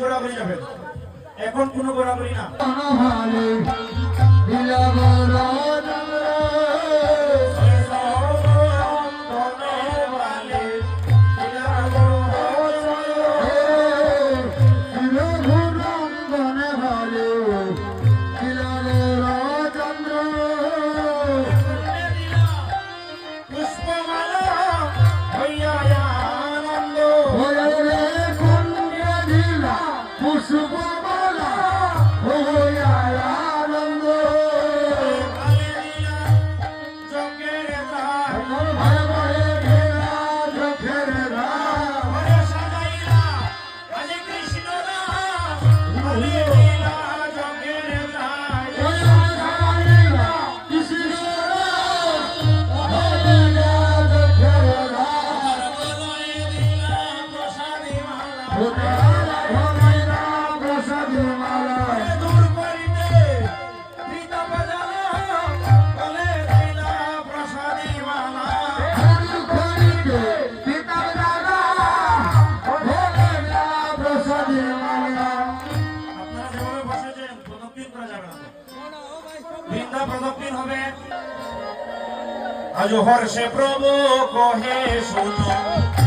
গোড়াগড়ি যাবেন এখন কোনো গোড়াগড়ি না। আজ হর্ষে প্রভু কহে শুনো।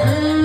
Amen.